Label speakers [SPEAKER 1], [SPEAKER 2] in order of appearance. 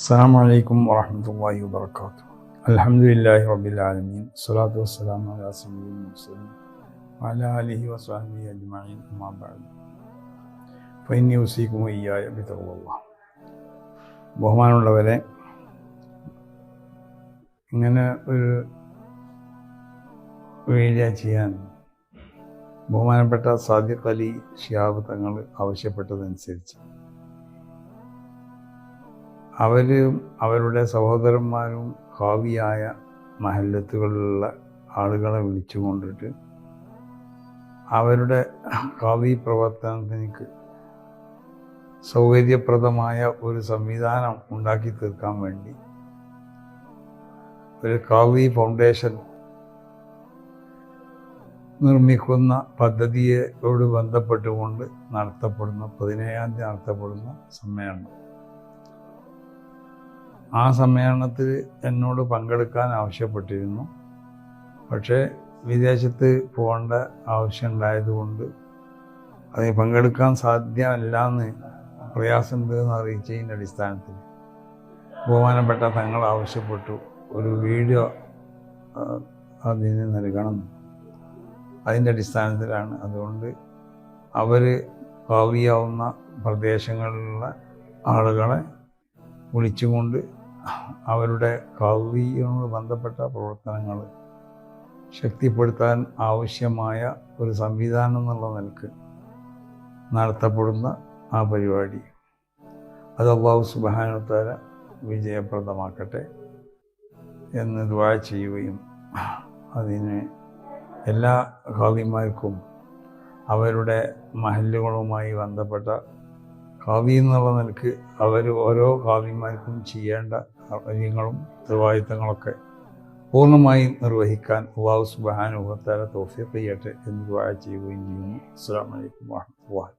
[SPEAKER 1] السلام عليكم ورحمة الله وبركاته الحمد لله رب العالمين الصلاة والسلام على سيد المرسلين وعلى آله وصحبه أجمعين أما بعد فإني أوصيكم وإياي بتقوى الله ബഹുമാനമുള്ളവരെ ഇങ്ങനെ ഒരു വീഡിയോ ചെയ്യാൻ ബഹുമാനപ്പെട്ട സാദിഖ് അലി ഷിയാബ് തങ്ങൾ ആവശ്യപ്പെട്ടതനുസരിച്ച് അവരും അവരുടെ സഹോദരന്മാരും ഹാവിയായ മഹല്ലത്തുകളിലുള്ള ആളുകളെ വിളിച്ചു കൊണ്ടിട്ട് അവരുടെ ഹാവി പ്രവർത്തനത്തിന് സൗകര്യപ്രദമായ ഒരു സംവിധാനം ഉണ്ടാക്കി തീർക്കാൻ വേണ്ടി ഒരു കാവി ഫൗണ്ടേഷൻ നിർമ്മിക്കുന്ന പദ്ധതിയോട് ബന്ധപ്പെട്ടുകൊണ്ട് നടത്തപ്പെടുന്ന പതിനേഴാം തീയതി നടത്തപ്പെടുന്ന സമ്മേളനം. ആ സമ്മേളനത്തിൽ എന്നോട് പങ്കെടുക്കാൻ ആവശ്യപ്പെട്ടിരുന്നു. പക്ഷേ വിദേശത്ത് പോകേണ്ട ആവശ്യമുണ്ടായതുകൊണ്ട് അതിൽ പങ്കെടുക്കാൻ സാധ്യമല്ല എന്ന് പ്രയാസമുണ്ട് എന്ന് അറിയിച്ചതിന്റെ അടിസ്ഥാനത്തിൽ ബഹുമാനപ്പെട്ട തങ്ങൾ ആവശ്യപ്പെട്ടു ഒരു വീഡിയോ അതിന് നൽകണം. അതിന്റെ അടിസ്ഥാനത്തിലാണ്. അതുകൊണ്ട് അവർ ഭാവിയാവുന്ന പ്രദേശങ്ങളിലുള്ള ആളുകളെ വിളിച്ചുകൊണ്ട് അവരുടെ കവിയോട് ബന്ധപ്പെട്ട പ്രവർത്തനങ്ങൾ ശക്തിപ്പെടുത്താൻ ആവശ്യമായ ഒരു സംവിധാനം എന്നുള്ള നിലയ്ക്ക് നടത്തപ്പെടുന്ന ആ പരിപാടി. അത് അള്ളാഹു സുബാനത്താര വിജയപ്രദമാക്കട്ടെ എന്ന് ദ്വാ ചെയ്യുകയും അതിന് എല്ലാ ഖാദിമാർക്കും അവരുടെ മഹല്ലുകളുമായി ബന്ധപ്പെട്ട ഖാദി എന്നുള്ള നിലയ്ക്ക് അവർ ഓരോ കാവ്യന്മാർക്കും ചെയ്യേണ്ട കാര്യങ്ങളും ഉത്തരവാദിത്തങ്ങളൊക്കെ പൂർണമായി നിർവഹിക്കാൻ അള്ളാഹു സുബാനുഭവത്താല തോഫിയ ചെയ്യട്ടെ എന്ന് ചെയ്യുകയും ചെയ്യുന്നു. അസ്സാം വലൈക്കും വാഹമത്തുള്ള